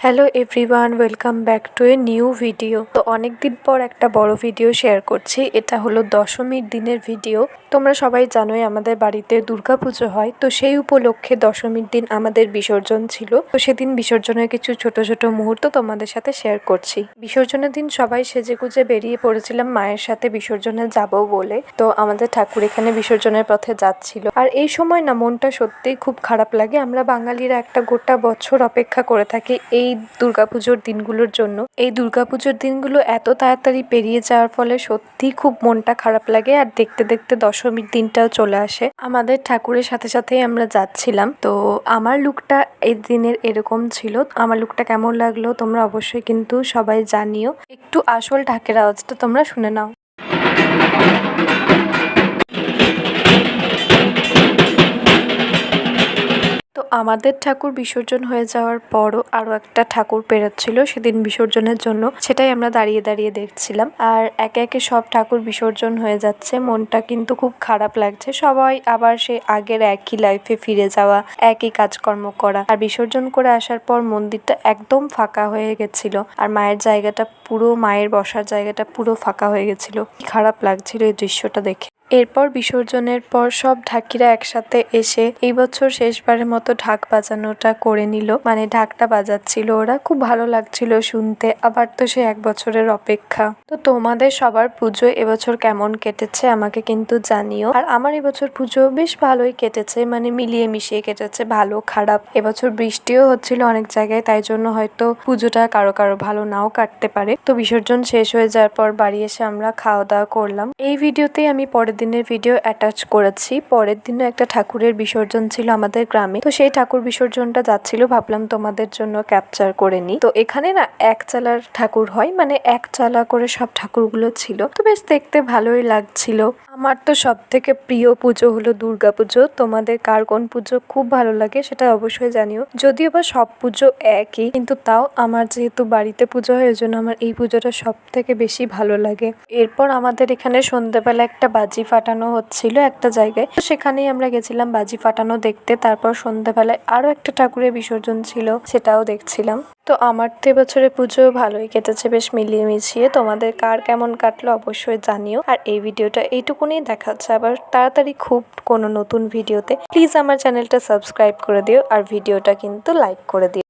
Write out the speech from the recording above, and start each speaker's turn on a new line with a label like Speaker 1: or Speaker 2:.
Speaker 1: Hello everyone welcome back to a new video তো অনেক দিন পর একটা বড় ভিডিও শেয়ার করছি। এটা হলো দশমীর দিনের ভিডিও তোমরা সবাই জানোই আমাদের বাড়িতে দুর্গাপুজো হয়। তো সেই উপলক্ষে দশমীর দিন আমাদের বিসর্জন ছিল। তো সেদিন বিসর্জনের কিছু ছোট ছোট মুহূর্ত তোমাদের সাথে শেয়ার করছি। বিসর্জনের দিন সবাই সেজেগুজে বেরিয়ে পড়েছিলাম মায়ের সাথে বিসর্জনে যাব বলে। তো আমাদের ঠাকুর এখানে বিসর্জনের পথে যাচ্ছিল। আর এই সময় না মনটা সত্যিই খুব খারাপ লাগে। আমরা বাঙালিরা একটা গোটা বছর অপেক্ষা করে থাকি এই দুর্গাপুজোর দিনগুলোর জন্য। এই দুর্গাপুজোর দিনগুলো এত তাড়াতাড়ি পেরিয়ে যাওয়ার ফলে সত্যিই খুব মনটা খারাপ লাগে আর দেখতে দেখতে দশমীর দিনটাও চলে আসে। আমাদের ঠাকুরের সাথে সাথেই আমরা যাচ্ছিলাম। তো আমার লুকটা এই দিনের এরকম ছিল। আমার লুকটা কেমন লাগল তোমরা অবশ্যই কিন্তু সবাই জানিও। একটু আসল ঢাকের আওয়াজটা তোমরা শুনে নাও। আমাদের ঠাকুর বিসর্জন হয়ে যাওয়ার পরও আরও একটা ঠাকুর পেরোচ্ছিল সেদিন বিসর্জনের জন্য। সেটাই আমরা দাঁড়িয়ে দাঁড়িয়ে দেখছিলাম। আর একে একে সব ঠাকুর বিসর্জন হয়ে যাচ্ছে। মনটা কিন্তু খুব খারাপ লাগছে। সবাই আবার সে আগের একই লাইফে ফিরে যাওয়া, একই কাজকর্ম করা। আর বিসর্জন করে আসার পর মন্দিরটা একদম ফাঁকা হয়ে গেছিল। আর মায়ের জায়গাটা পুরো, মায়ের বসার জায়গাটা পুরো ফাঁকা হয়ে গেছিল। খারাপ লাগছিল এই দৃশ্যটা দেখে। এরপর বিসর্জনের পর সব ঢাকিরা একসাথে এসে এই বছর শেষবারের মতো ঢাক বাজানোটা করে নিল। মানে ঢাকটা বাজাচ্ছিল ওরা। খুব ভালো লাগছিল শুনতে। আবার তো সে এক বছরের অপেক্ষা। তো তোমাদের সবার পুজো এবছর কেমন কেটেছে আমাকে কিন্তু জানিও। আর আমার এবছর পুজো বেশ ভালোই কেটেছে। মানে মিলিয়ে মিশিয়ে কেটেছে। ভালো, খারাপ। এবছর বৃষ্টিও হচ্ছিল অনেক জায়গায়। তাই জন্য হয়তো পুজোটা কারও কারও ভালো নাও কাটতে পারে। তো বিসর্জন শেষ হয়ে যাওয়ার পর বাড়ি এসে আমরা খাওয়া দাওয়া করলাম। এই ভিডিওতেই আমি পরের দিনের ভিডিও অ্যাটাচ করেছি। পরের দিনও একটা ঠাকুরের বিসর্জন ছিল আমাদের গ্রামে। তো সেই ঠাকুর বিসর্জনটা যাচ্ছিল, ভাবলাম তোমাদের জন্য ক্যাপচার করে নিই। তো এখানে না এক চালার ঠাকুর হয় মানে এক চালা করে সব ঠাকুরগুলো ছিল। তো বেশ দেখতে ভালোই লাগছিল। আমার তো সব থেকে প্রিয় পুজো হলো দুর্গা পুজো তোমাদের কার কোন পুজো খুব ভালো লাগে সেটা অবশ্যই জানিও। যদিও বা সব পুজো একই, কিন্তু তাও আমার যেহেতু বাড়িতে পুজো হয় জন্য আমার এই পুজোটা সব থেকে বেশি ভালো লাগে। এরপর আমাদের এখানে সন্ধ্যেবেলা একটা বাজি ফাটানো হচ্ছিল একটা জায়গায়। তো সেখানেই আমরা গেছিলাম বাজি ফাটানো দেখতে। তারপর সন্ধ্যাবেলায় আরও একটা ঠাকুরের বিসর্জন ছিল, সেটাও দেখছিলাম। তো আমার তো এবছরে পুজো ভালোই কেটেছে, বেশ মিলিয়ে মিশিয়ে। তোমাদের কার কেমন কাটলো অবশ্যই জানিও। আর এই ভিডিওটা এইটুকুনি দেখাচ্ছে আবার তাড়াতাড়ি খুব কোনো নতুন ভিডিওতে। প্লিজ আমার চ্যানেলটা সাবস্ক্রাইব করে দিও, আর ভিডিওটা কিন্তু লাইক করে দিও।